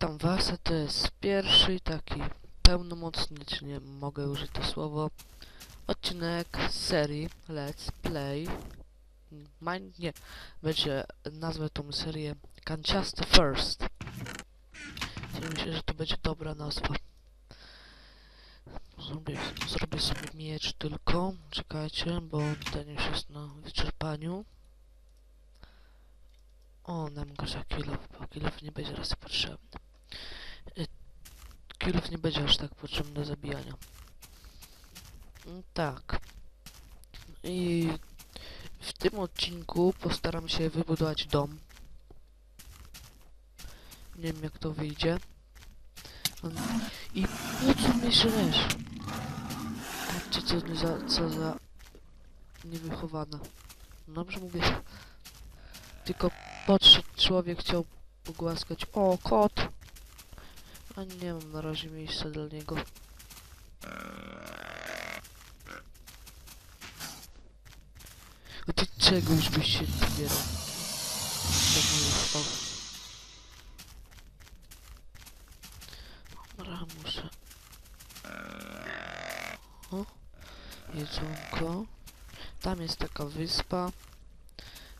Witam was, to jest pierwszy taki pełnomocny, czy nie mogę użyć to słowo, odcinek serii Let's Play. Mine, nie, będzie, nazwę tą serię Kanciasty First. Myślę, że to będzie dobra nazwa. Zrobię, zrobię sobie miecz tylko, czekajcie, bo ten już jest na wyczerpaniu. O, nam gorza kilof, bo nie będzie raz potrzebny. Kilof nie będzie aż tak potrzebny do zabijania. Mm, Tak. I w tym odcinku postaram się wybudować dom. Nie wiem jak to wyjdzie. Mm, I po co mnie żresz? Patrzcie co za, co za niewychowana. Dobrze mówię. Tylko podszedł człowiek, chciał pogłaskać. O, kot! A nie mam na razie miejsca dla niego. A ty czego już byś się spał. Dobra, muszę. O, jedzonko. Tam jest taka wyspa.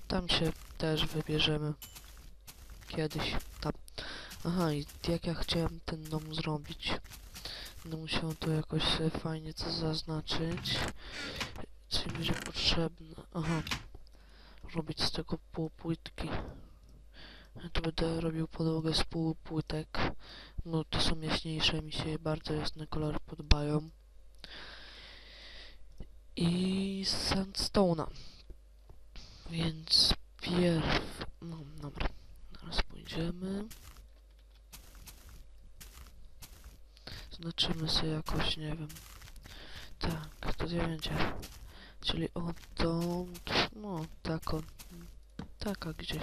Tam się też wybierzemy. Kiedyś. Aha, i jak ja chciałem ten dom zrobić. Będę musiał tu jakoś fajnie co zaznaczyć. Co mi będzie potrzebne. Aha. Robić z tego półpłytki. Ja tu będę robił podłogę z półpłytek. No to są jaśniejsze, mi się bardzo jasne kolory podobają. I sandstone'a. Więc pierw... No, dobra. Teraz pójdziemy. Znaczymy sobie jakoś, nie wiem. Tak, to gdzie będzie? Czyli odtąd... No, tak o... Taka gdzieś.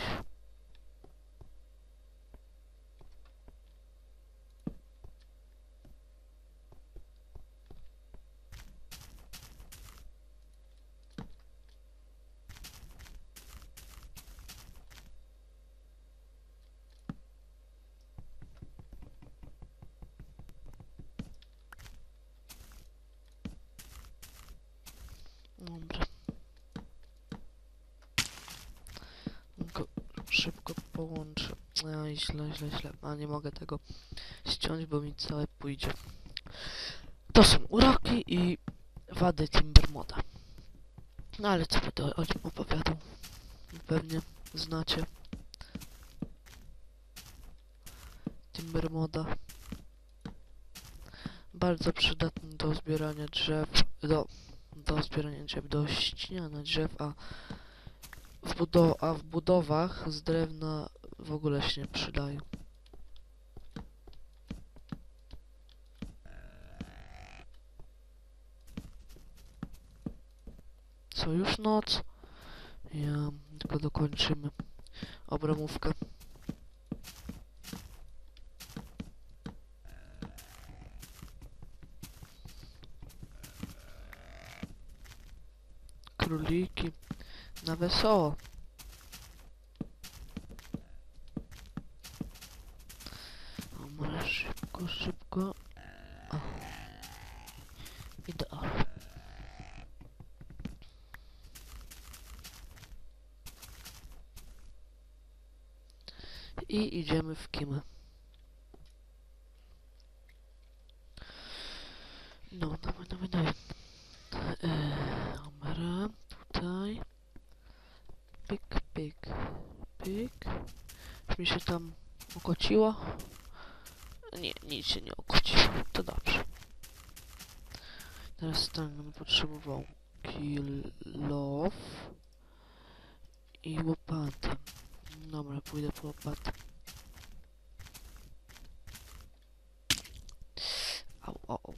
Dobra. Go szybko połączę. Aj, źle, źle, źle. A nie mogę tego ściąć, bo mi całe pójdzie. To są uroki i wady Timbermoda. No ale co będę o tym opowiadał? Pewnie znacie. Timbermoda. Bardzo przydatny do zbierania drzew, do do zbierania drzew, do ścinania drzew, a w, budo a w budowach z drewna w ogóle się nie przydają. Co, już noc? Ja, tylko dokończymy obramówkę. Na wesoło. O, może szybko, szybko. O. I idziemy w kimę. No, dawaj, dawaj, dawaj. Eee, tutaj. Pyk, pyk. Czy mi się tam ukociło? Nie, nic się nie ukociło. To dobrze. Teraz tak, bym potrzebował kill i łopatę. Dobra, pójdę po łopatę. Au, au, au.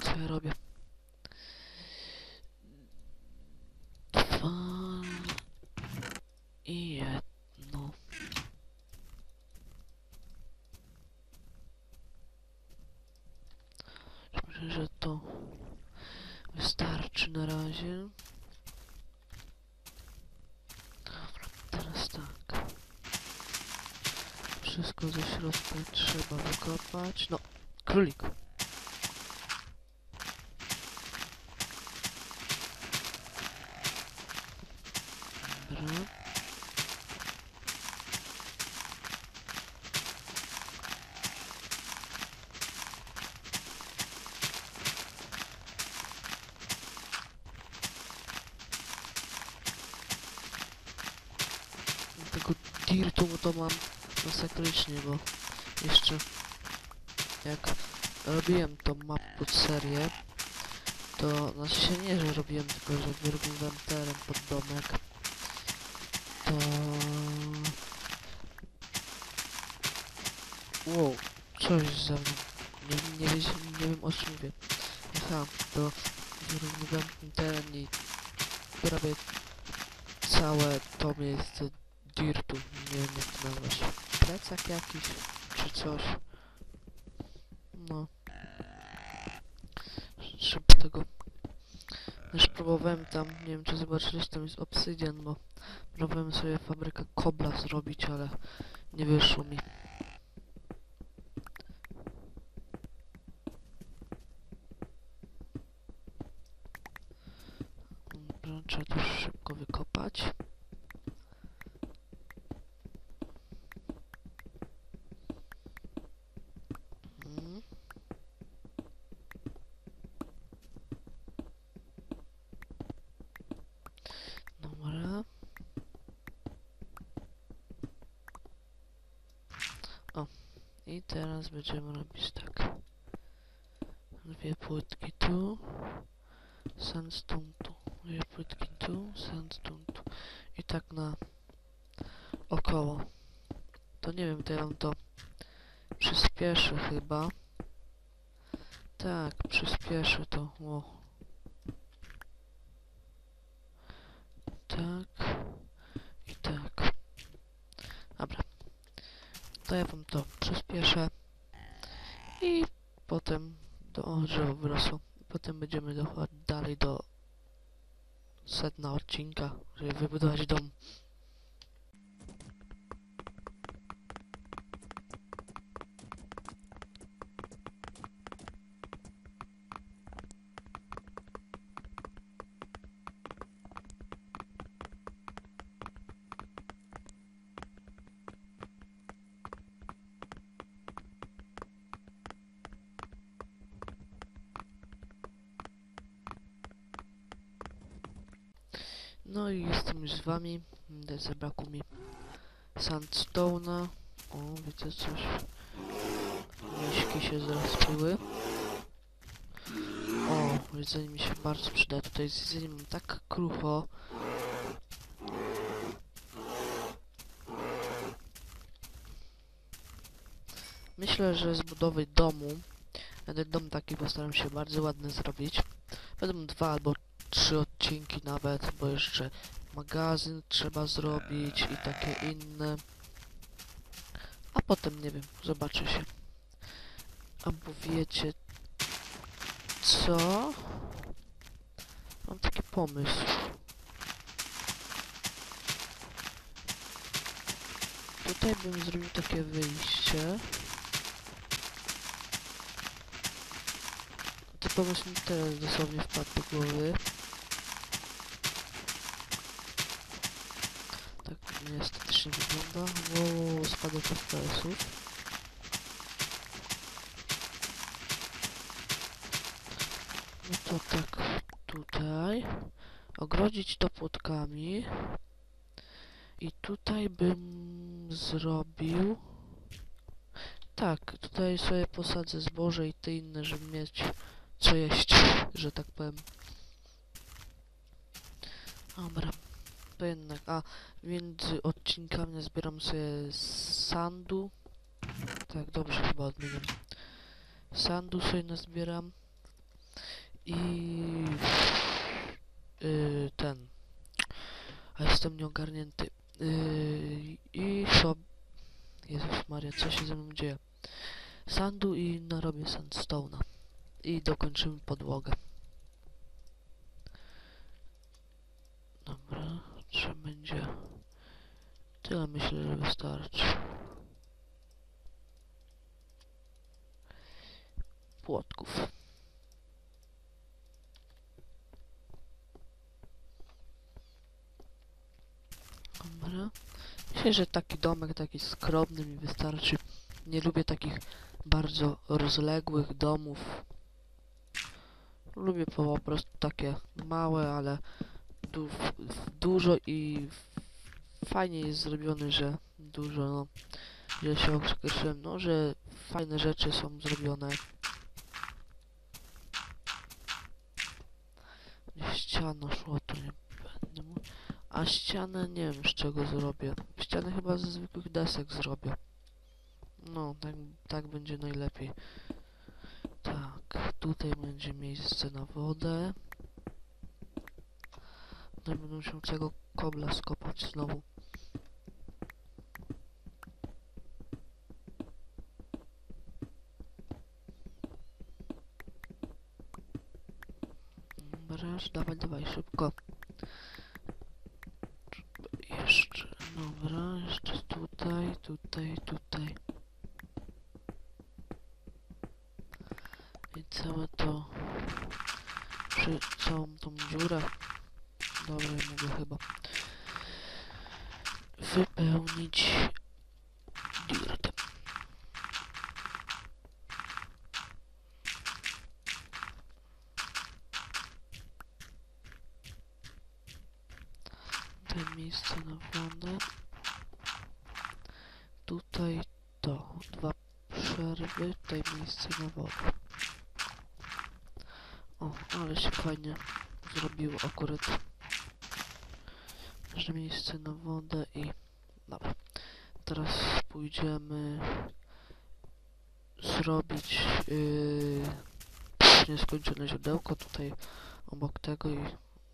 Co ja robię? Dwa i jedno. Myślę, że to wystarczy na razie. Ze środka trzeba wykopać. No, królik. Dobra. Tego dirtu to mam masakrycznie, bo jeszcze jak robiłem tą mapę serię, to znaczy się nie, że robiłem, tylko że wyrobiłem teren pod domek, to... Wow, coś ze mną. Nie, nie, wie, nie wiem o czym mówię. Aha, to wyrównywałem ten teren i prawie całe to miejsce dirtu, nie wiem jak to nazwać, plecak jakiś, czy coś. No. Trzeba tego... Już próbowałem tam, nie wiem czy zobaczyliście, tam jest obsydian, bo próbowałem sobie fabrykę kobla zrobić, ale nie wyszło mi. Trzeba to szybko wykopać. Mm. Dobra. O, i teraz będziemy robić tak. Dwie płytki tu, sandstone tu, dwie płytki tu, sandstone tu. I tak na około. To nie wiem, to ja wam to przyspieszę chyba. Tak, przyspieszę to. O. Tak. I tak. Dobra. To ja wam to przyspieszę. I potem do o, drzewo wyrosło. Potem będziemy dochodzić dalej do sedna odcinka, żeby wybudować dom. No i jestem już z wami. Zabrakło mi sandstone'a. O, widzę coś. Miśki się zrespiły. O, jedzenie mi się bardzo przyda. Tutaj z jedzeniem mam tak krucho. Myślę, że z budowy domu, będę dom taki postaram się bardzo ładny zrobić. Będą dwa albo trzy odcinki nawet, bo jeszcze magazyn trzeba zrobić i takie inne. A potem nie wiem, zobaczy się. Albo wiecie co? Mam taki pomysł. Tutaj bym zrobił takie wyjście. To pomysł mi teraz dosłownie wpadł do głowy. Tak niestetycznie wygląda. Wow, spadek FPS-ów. No to tak tutaj. Ogrodzić to płotkami. I tutaj bym zrobił... Tak, tutaj sobie posadzę zboże i te inne, żeby mieć co jeść, że tak powiem. Dobra, to jednak, a między odcinkami zbieram sobie sandu. Tak, dobrze chyba odmieniam. Sandu sobie nazbieram. I yy, ten. A jestem nieogarnięty. Yy, I sobie. Jezus Maria, co się ze mną dzieje? Sandu i narobię sandstone'a. I dokończymy podłogę. że będzie tyle myślę, że wystarczy. Płotków. Dobra. Myślę, że taki domek taki skromny mi wystarczy. Nie lubię takich bardzo rozległych domów. Lubię po prostu takie małe, ale du dużo i fajnie jest zrobione, że dużo, no, że się określiłem, no, że fajne rzeczy są zrobione. Ściana szła, to nie będę A ścianę nie wiem z czego zrobię. Ścianę chyba ze zwykłych desek zrobię. No, tak, tak będzie najlepiej. Tak, tutaj będzie miejsce na wodę. Tutaj będę musiał tego kobla skopać znowu. Dobra, dawaj, dawaj, szybko. Jeszcze, dobra, jeszcze tutaj, tutaj, tutaj. I całe to, przy całą tą dziurę, dobra, ja mówię chyba, wypełnić dirtem. Tutaj miejsce na wodę. Tutaj to, dwa przerwy, tutaj miejsce na wodę. O, ale się fajnie zrobiło akurat. Że miejsce na wodę i... Dobra. Teraz pójdziemy zrobić yy, nieskończone źródełko tutaj obok tego i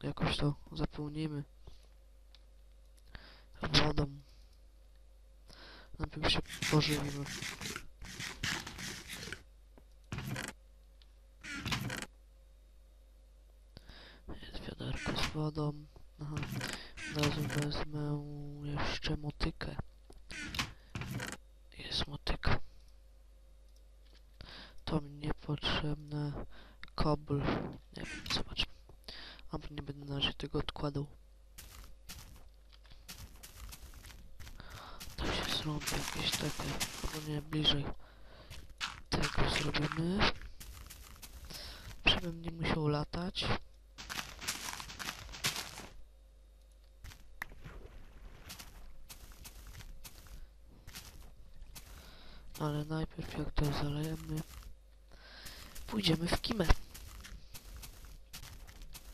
jakoś to zapełnimy wodą. Najpierw się pożywimy. Jest wiaderko z wodą. Aha. Od razu wezmę jeszcze motykę. Jest motyka. To mi niepotrzebne. Kobl. Nie wiem, zobaczmy. Albo nie będę na razie tego odkładał. Zrobi jakieś takie, albo nie, bliżej tego zrobimy. Żebym nie musiał latać. Ale najpierw jak to zalejemy, pójdziemy w kimę.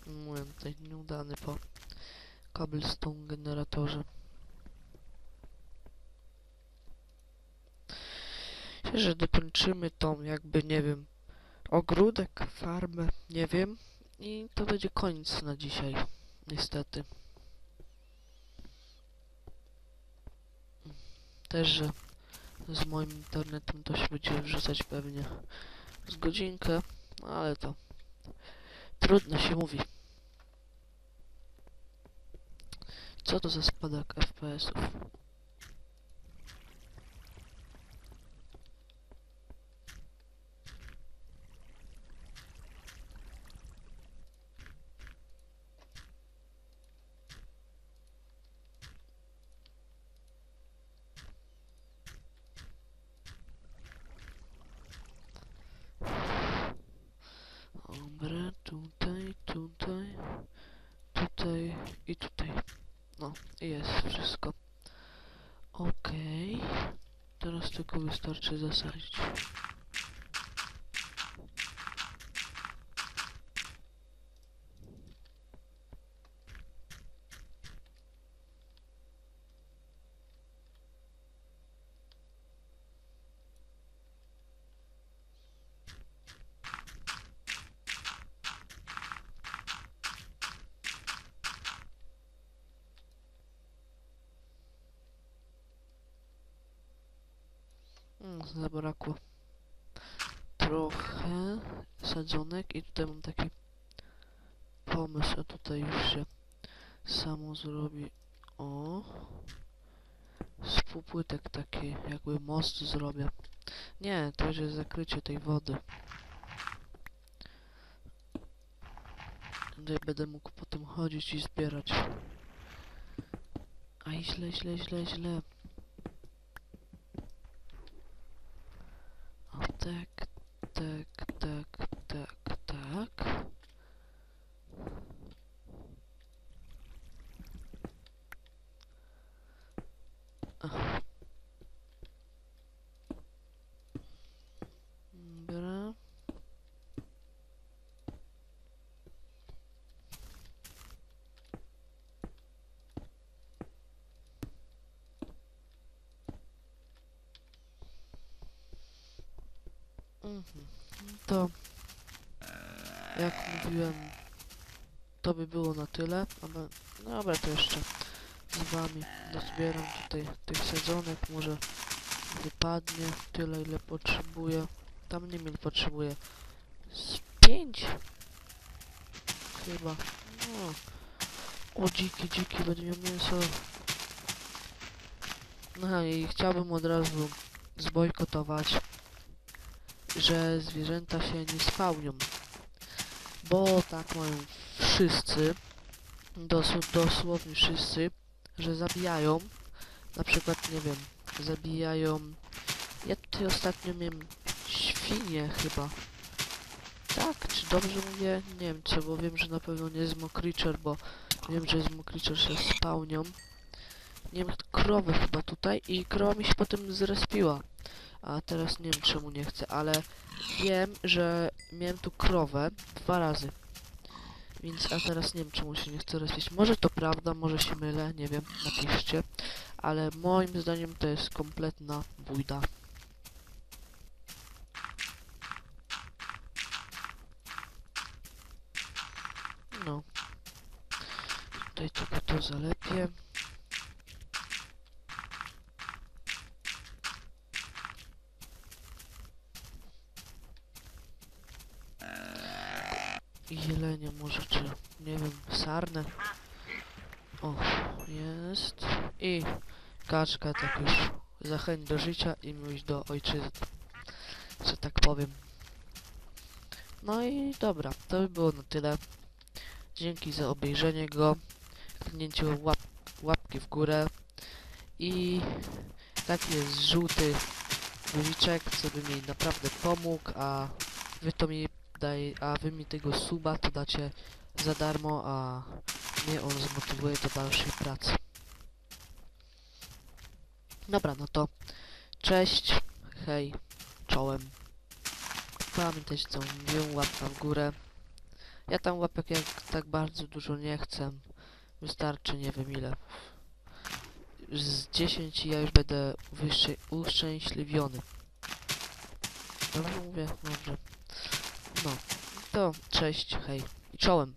Mówię tutaj nieudany po cobblestone generatorze. Że dokończymy tą jakby, nie wiem, ogródek, farmę, nie wiem. I to będzie koniec na dzisiaj, niestety. Też, że z moim internetem to się będzie wrzucać pewnie z godzinkę, no ale to trudno się mówi. Co to za spadek FPS-ów? Dobra, tutaj, tutaj, tutaj i tutaj. No, i jest wszystko. Okej. Teraz tylko wystarczy zasadzić. Mm, zabrakło trochę sadzonek i tutaj mam taki pomysł, a tutaj już się samo zrobi. O, z półpłytek taki jakby most zrobię. Nie, to już jest zakrycie tej wody. Tutaj będę mógł potem chodzić i zbierać. A i źle, źle, źle, źle. O, tak, tak, tak, tak, tak. Ach. Dobra. To jak mówiłem, to by było na tyle. Ale dobra, to jeszcze z wami dozbieram tutaj tych sadzonek, może wypadnie tyle ile potrzebuję. Tam nie mieli potrzebuję. Z chyba. No. O dziki, dziki, będzie miał mięso. Aha, i chciałbym od razu zbojkotować że zwierzęta się nie spełnią. Bo tak mają wszyscy, dos dosłownie wszyscy, że zabijają, na przykład, nie wiem, zabijają, ja tutaj ostatnio miałem świnie chyba. Tak, czy dobrze mówię? Nie wiem co, bo wiem, że na pewno nie jest Mokricher, bo wiem, że z Mokricher się spełnią. Nie wiem, krowę chyba tutaj i krowa mi się potem zrespiła. A teraz nie wiem czemu nie chcę, ale wiem, że miałem tu krowę dwa razy. Więc a teraz nie wiem czemu się nie chce respić. Może to prawda, może się mylę, nie wiem, napiszcie. Ale moim zdaniem to jest kompletna bójda. No. Tutaj tylko to zalepię. Jelenie może, czy nie wiem, sarnę. O, jest. I kaczka tak już zachęć do życia i miłość do ojczyzny. Że tak powiem. No i dobra, to by było na tyle. Dzięki za obejrzenie go. Kliknięcie łap, łapki w górę. I taki jest żółty guziczek, co by mi naprawdę pomógł, a wy to mi daj, a wy mi tego suba to dacie za darmo, a mnie on zmotywuje do dalszej pracy. Dobra, no to cześć, hej, czołem. Pamiętajcie co mówię, łapka w górę. Ja tam łapek jak tak bardzo dużo nie chcę. Wystarczy nie wiem ile. Z 10 ja już będę wyższy, uszczęśliwiony. Dobrze mówię? Dobrze. No, to cześć, hej czołem.